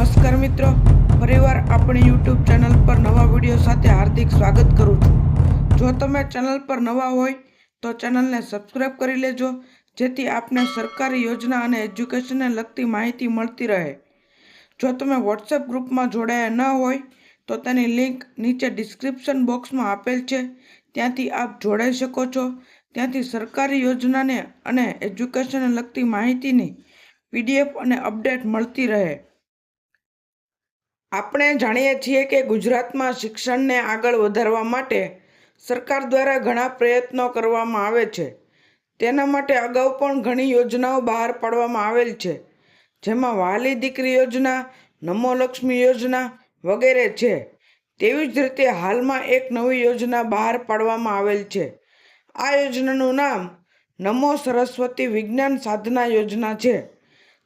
નમસ્કાર મિત્રો. ફરીવાર આપણી યુટ્યુબ ચેનલ પર નવા વીડિયો સાથે હાર્દિક સ્વાગત કરું છું. જો તમે ચેનલ પર નવા હોય તો ચેનલને સબસ્ક્રાઈબ કરી લેજો, જેથી આપને સરકારી યોજના અને એજ્યુકેશનને લગતી માહિતી મળતી રહે. જો તમે વોટ્સએપ ગ્રુપમાં જોડાયા ન હોય તો તેની લિંક નીચે ડિસ્ક્રિપ્શન બોક્સમાં આપેલ છે. ત્યાંથી આપ જોડાઈ શકો છો. ત્યાંથી સરકારી યોજનાને અને એજ્યુકેશનને લગતી માહિતીની પીડીએફ અને અપડેટ મળતી રહે. આપણે જાણીએ છીએ કે ગુજરાતમાં શિક્ષણને આગળ વધારવા માટે સરકાર દ્વારા ઘણા પ્રયત્નો કરવામાં આવે છે. તેના માટે અગાઉ પણ ઘણી યોજનાઓ બહાર પાડવામાં આવેલ છે. જેમાં વાલી દીકરી યોજના, નમો લક્ષ્મી યોજના વગેરે છે. તેવી જ રીતે હાલમાં એક નવી યોજના બહાર પાડવામાં આવેલ છે. આ યોજનાનું નામ નમો સરસ્વતી વિજ્ઞાન સાધના યોજના છે.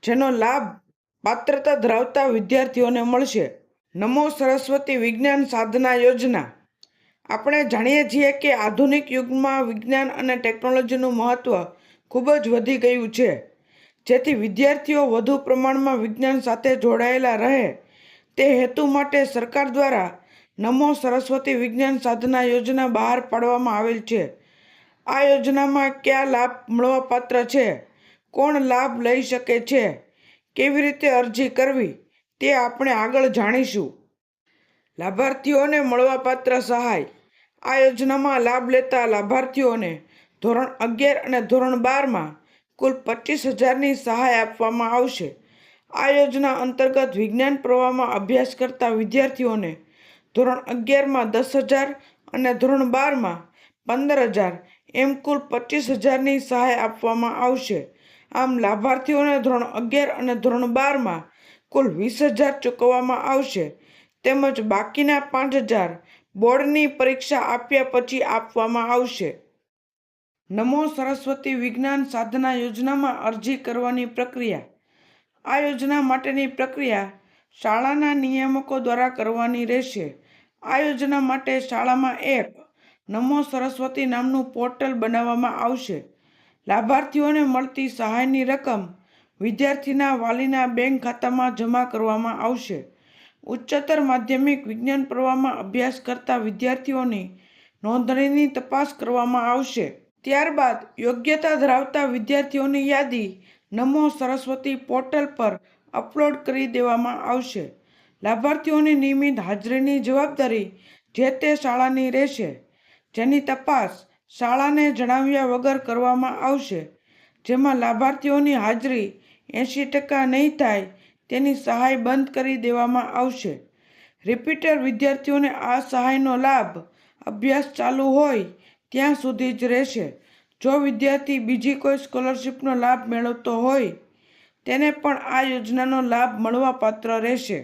જેનો લાભ પાત્રતા ધરાવતા વિદ્યાર્થીઓને મળશે. નમો સરસ્વતી વિજ્ઞાન સાધના યોજના. આપણે જાણીએ છીએ કે આધુનિક યુગમાં વિજ્ઞાન અને ટેકનોલોજીનું મહત્ત્વ ખૂબ જ વધી ગયું છે. જેથી વિદ્યાર્થીઓ વધુ પ્રમાણમાં વિજ્ઞાન સાથે જોડાયેલા રહે. તે હેતુ માટે સરકાર દ્વારા નમો સરસ્વતી વિજ્ઞાન સાધના યોજના બહાર પાડવામાં આવેલ છે. આ યોજનામાં કયા લાભ મળવાપાત્ર છે? કોણ લાભ લઈ શકે છે? કેવી રીતે અરજી કરવી તે આપણે આગળ જાણીશું. લાભાર્થીઓને મળવાપાત્ર સહાય. આ યોજનામાં લાભ લેતા લાભાર્થીઓને ધોરણ અગિયાર અને ધોરણ બારમાં કુલ પચીસ હજારની સહાય આપવામાં આવશે. આ યોજના અંતર્ગત વિજ્ઞાન પ્રવાહમાં અભ્યાસ કરતા વિદ્યાર્થીઓને ધોરણ અગિયારમાં દસ હજાર અને ધોરણ બારમાં પંદર હજાર એમ કુલ પચીસ હજારની સહાય આપવામાં આવશે. આમ લાભાર્થીઓને ધોરણ અગિયાર અને ધોરણ બારમાં કુલ વીસ હજાર ચૂકવવામાં આવશે. તેમજ બાકીના પાંચ હજાર બોર્ડની પરીક્ષા આપ્યા પછી આપવામાં આવશે. નમો સરસ્વતી વિજ્ઞાન સાધના યોજનામાં અરજી કરવાની પ્રક્રિયા. આ યોજના માટેની પ્રક્રિયા શાળાના નિયામકો દ્વારા કરવાની રહેશે. આ યોજના માટે શાળામાં એક નમો સરસ્વતી નામનું પોર્ટલ બનાવવામાં આવશે. લાભાર્થીઓને મળતી સહાયની રકમ વિદ્યાર્થીના વાલીના બેંક ખાતામાં જમા કરવામાં આવશે. ઉચ્ચતર માધ્યમિક વિજ્ઞાન પ્રવાહમાં અભ્યાસ કરતા વિદ્યાર્થીઓની નોંધણીની તપાસ કરવામાં આવશે. ત્યારબાદ યોગ્યતા ધરાવતા વિદ્યાર્થીઓની યાદી નમો સરસ્વતી પોર્ટલ પર અપલોડ કરી દેવામાં આવશે. લાભાર્થીઓની નિયમિત હાજરીની જવાબદારી જે તે શાળાની રહેશે. જેની તપાસ શાળાને જણાવ્યા વગર કરવામાં આવશે. જેમાં લાભાર્થીઓની હાજરી એંશી ટકા નહીં થાય તેની સહાય બંધ કરી દેવામાં આવશે. રિપીટર વિદ્યાર્થીઓને આ સહાયનો લાભ અભ્યાસ ચાલુ હોય ત્યાં સુધી જ રહેશે. જો વિદ્યાર્થી બીજી કોઈ સ્કોલરશીપનો લાભ મેળવતો હોય, તેને પણ આ યોજનાનો લાભ મળવાપાત્ર રહેશે.